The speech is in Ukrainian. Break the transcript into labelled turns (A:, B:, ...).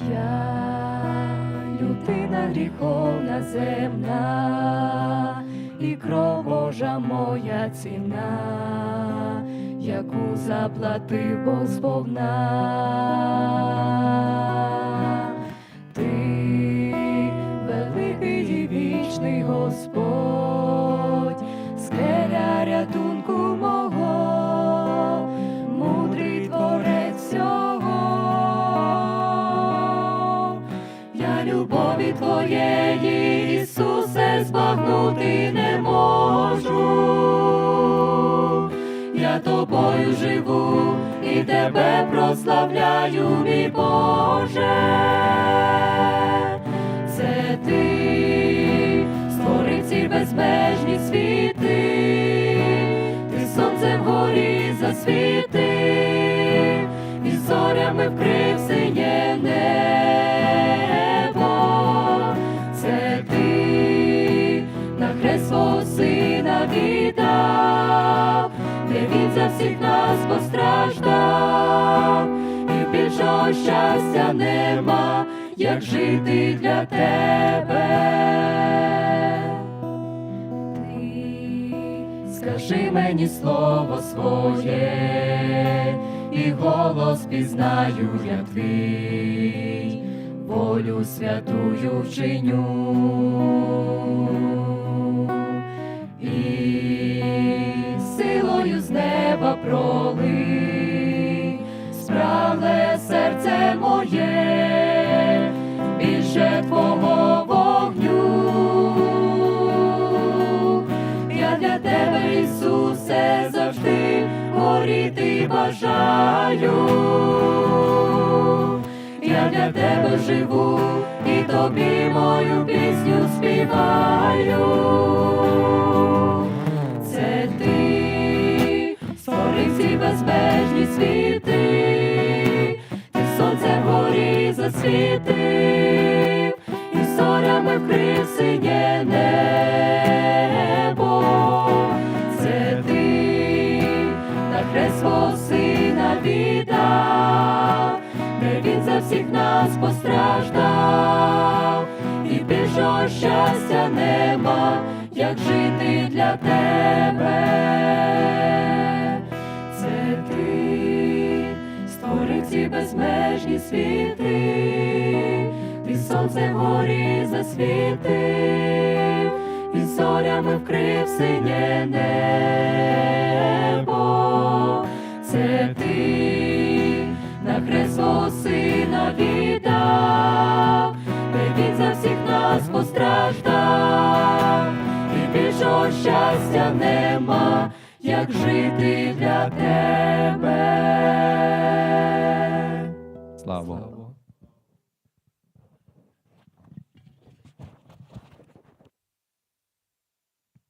A: Я людина гріховна земна, і кров Божа моя ціна, яку заплатив Бог сповна. Ти великий і вічний Господь. Любові твоєї, Ісусе, збагнути не можу. Я тобою живу і тебе прославляю, мій Боже. Це ти створив ці безмежні світи, ти сонце вгорі засвітив, свого сина віддав, де він за всіх нас постраждав, і більшого щастя нема, як жити для тебе. Ти скажи мені слово своє, і голос пізнаю, як твій, волю святую вчиню. Горіти бажаю. Я для тебе живу і тобі мою пісню співаю. Це ти створив ці безмежні світи, ти сонце вгорі засвітив, і зорями вкрив синє небо. За всіх нас постраждав, і більшого щастя нема, як жити для тебе. Це ти створив ці безмежні світи, ти сонце вгорі засвітив, і зорями вкрив синє небо. Нас постраждав, і більшого щастя нема, як жити для тебе.